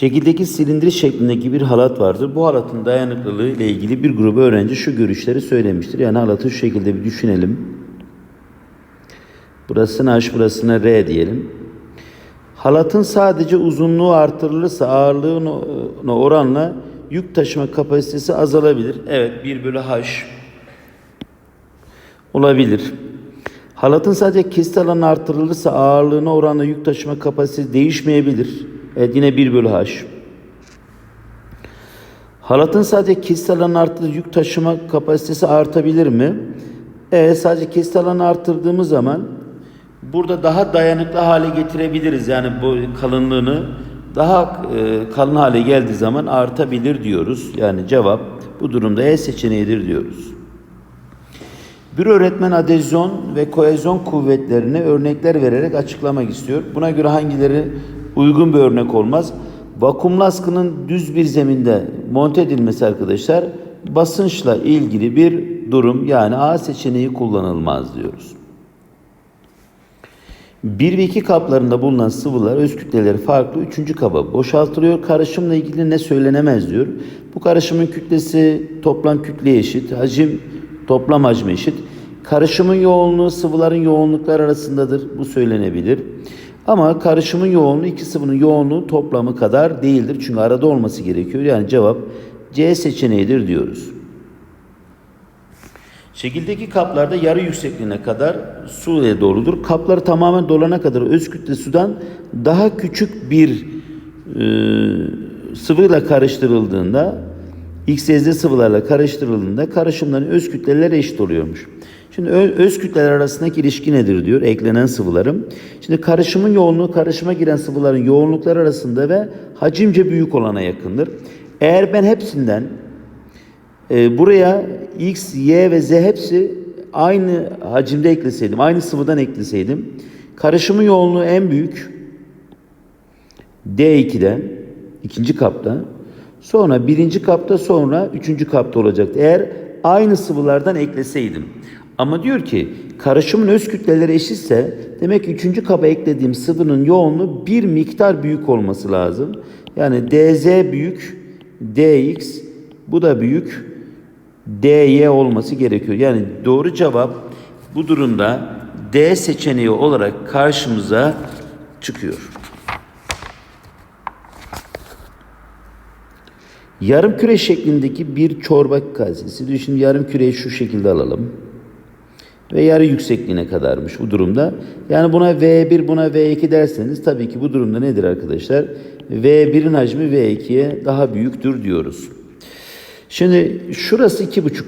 Şekildeki silindir şeklindeki bir halat vardır. Bu halatın dayanıklılığı ile ilgili bir grubu öğrenci şu görüşleri söylemiştir. Yani halatı şu şekilde bir düşünelim. Burasına H, burasına R diyelim. Halatın sadece uzunluğu artırılırsa ağırlığına oranla yük taşıma kapasitesi azalabilir. Evet 1 bölü H olabilir. Halatın sadece kesit alanı artırılırsa ağırlığına oranla yük taşıma kapasitesi değişmeyebilir. Evet yine 1 bölü H. Halatın sadece kesit alanı artırılırsa yük taşıma kapasitesi artabilir mi? Evet sadece kesit alanı arttırdığımız zaman burada daha dayanıklı hale getirebiliriz. Yani bu kalınlığını daha e, kalın hale geldiği zaman artabilir diyoruz. Yani cevap bu durumda E seçeneğidir diyoruz. Bir öğretmen adezyon ve kohezyon kuvvetlerine örnekler vererek açıklamak istiyor. Buna göre hangileri uygun bir örnek olmaz? Vakumlu askının düz bir zeminde monte edilmesi arkadaşlar basınçla ilgili bir durum yani A seçeneği kullanılmaz diyoruz. 1 ve 2 kaplarında bulunan sıvılar öz kütleleri farklı 3. kaba boşaltılıyor. Karışımla ilgili ne söylenemez diyor. Bu karışımın kütlesi toplam kütleye eşit. Hacim toplam hacme eşit. Karışımın yoğunluğu sıvıların yoğunlukları arasındadır. Bu söylenebilir. Ama karışımın yoğunluğu iki sıvının yoğunluğu toplamı kadar değildir. Çünkü arada olması gerekiyor. Yani cevap C seçeneğidir diyoruz. Şekildeki kaplarda yarı yüksekliğine kadar su ile doludur. Kapları tamamen dolana kadar öz kütle sudan daha küçük bir e, sıvıyla karıştırıldığında XYZ sıvılarla karıştırıldığında karışımların öz kütleleri eşit oluyormuş. Şimdi öz kütleler arasındaki ilişki nedir diyor eklenen sıvılarım. Şimdi karışımın yoğunluğu karışıma giren sıvıların yoğunlukları arasında ve hacimce büyük olana yakındır. Eğer ben hepsinden e, buraya X, Y ve Z hepsi aynı hacimde ekleseydim, aynı sıvıdan ekleseydim karışımın yoğunluğu en büyük D2'den ikinci kapta sonra birinci kapta sonra üçüncü kapta olacaktı. Eğer aynı sıvılardan ekleseydim. Ama diyor ki karışımın öz kütleleri eşitse demek ki üçüncü kaba eklediğim sıvının yoğunluğu bir miktar büyük olması lazım. Yani DZ büyük, DX bu da büyük, DY olması gerekiyor. Yani doğru cevap bu durumda D seçeneği olarak karşımıza çıkıyor. Yarım küre şeklindeki bir çorba kasesi. Şimdi yarım küreyi şu şekilde alalım. Ve yarı yüksekliğine kadarmış bu durumda. Yani buna V1 buna V2 derseniz tabii ki bu durumda nedir arkadaşlar? V1'in hacmi V2'ye daha büyüktür diyoruz. Şimdi şurası 2,5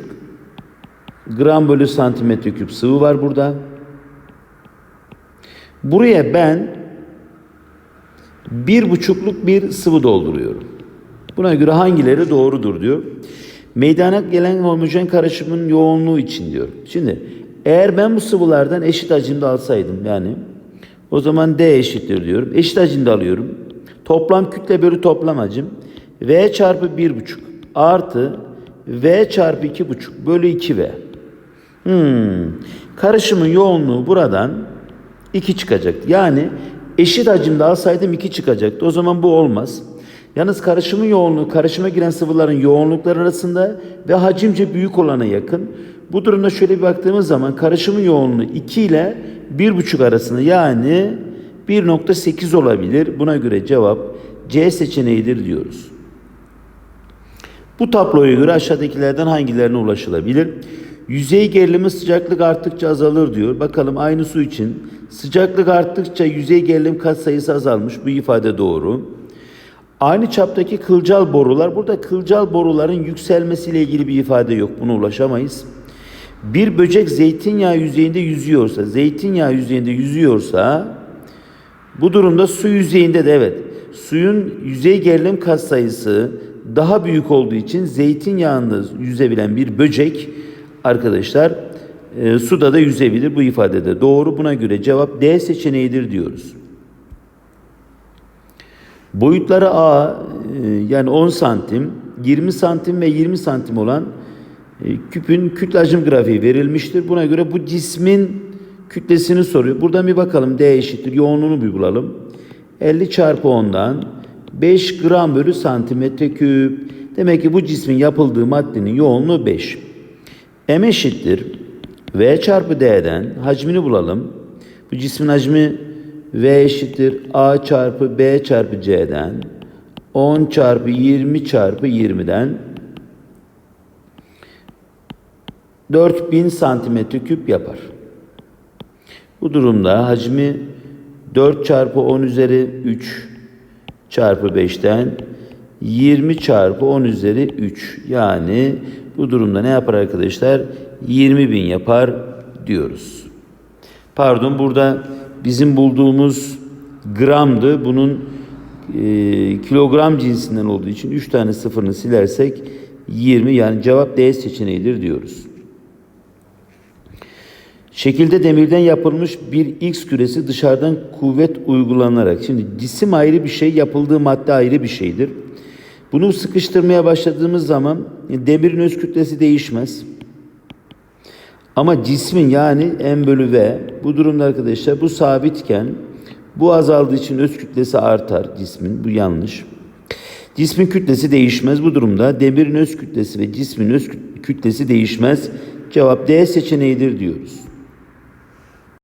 gram bölü santimetre küp sıvı var burada. Buraya ben bir buçukluk bir sıvı dolduruyorum. Buna göre hangileri doğrudur diyor. Meydana gelen homojen karışımın yoğunluğu için diyor. Şimdi eğer ben bu sıvılardan eşit hacimde alsaydım yani o zaman D eşittir diyorum. Eşit hacimde alıyorum. Toplam kütle bölü toplam hacim V çarpı 1,5 artı V çarpı 2,5 bölü 2V. Hmm. Karışımın yoğunluğu buradan 2 çıkacak. Yani eşit hacimde alsaydım 2 çıkacaktı. O zaman bu olmaz. Yalnız karışımın yoğunluğu karışıma giren sıvıların yoğunlukları arasında ve hacimce büyük olana yakın. Bu durumda şöyle bir baktığımız zaman karışımın yoğunluğu 2 ile 1,5 arasında yani 1.8 olabilir. Buna göre cevap C seçeneğidir diyoruz. Bu tabloya göre aşağıdakilerden hangilerine ulaşılabilir? Yüzey gerilimi sıcaklık arttıkça azalır diyor. Bakalım aynı su için sıcaklık arttıkça yüzey gerilim kat sayısı azalmış. Bu ifade doğru. Aynı çaptaki kılcal borular, burada kılcal boruların yükselmesiyle ilgili bir ifade yok. Buna ulaşamayız. Bir böcek zeytinyağı yüzeyinde yüzüyorsa, zeytinyağı yüzeyinde yüzüyorsa bu durumda su yüzeyinde de evet suyun yüzey gerilim katsayısı daha büyük olduğu için zeytinyağında yüzebilen bir böcek arkadaşlar e, suda da yüzebilir bu ifadede. Doğru buna göre cevap D seçeneğidir diyoruz. Boyutları A e, yani 10 santim, 20 santim ve 20 santim olan küpün kütle hacim grafiği verilmiştir. Buna göre bu cismin kütlesini soruyor. Buradan bir bakalım D eşittir. Yoğunluğunu bir bulalım. 50 çarpı 10'dan 5 gram bölü santimetre küp. Demek ki bu cismin yapıldığı maddenin yoğunluğu 5. M eşittir. V çarpı D'den hacmini bulalım. Bu cismin hacmi V eşittir A çarpı B çarpı C'den 10 çarpı 20 çarpı 20'den 4000 santimetre küp yapar. Bu durumda hacmi 4 çarpı 10 üzeri 3 çarpı 5'ten 20 çarpı 10 üzeri 3 yani bu durumda ne yapar arkadaşlar? 20 bin yapar diyoruz. Pardon burada bizim bulduğumuz gramdı. Bunun e, kilogram cinsinden olduğu için 3 tane sıfırını silersek 20 yani cevap D seçeneğidir diyoruz. Şekilde demirden yapılmış bir X küresi dışarıdan kuvvet uygulanarak. Şimdi cisim ayrı bir şey, yapıldığı madde ayrı bir şeydir. Bunu sıkıştırmaya başladığımız zaman demirin öz kütlesi değişmez. Ama cismin yani M bölü V bu durumda arkadaşlar bu sabitken bu azaldığı için öz kütlesi artar cismin. Bu yanlış. Cismin kütlesi değişmez. Bu durumda demirin öz kütlesi ve cismin öz kütlesi değişmez. Cevap D seçeneğidir diyoruz.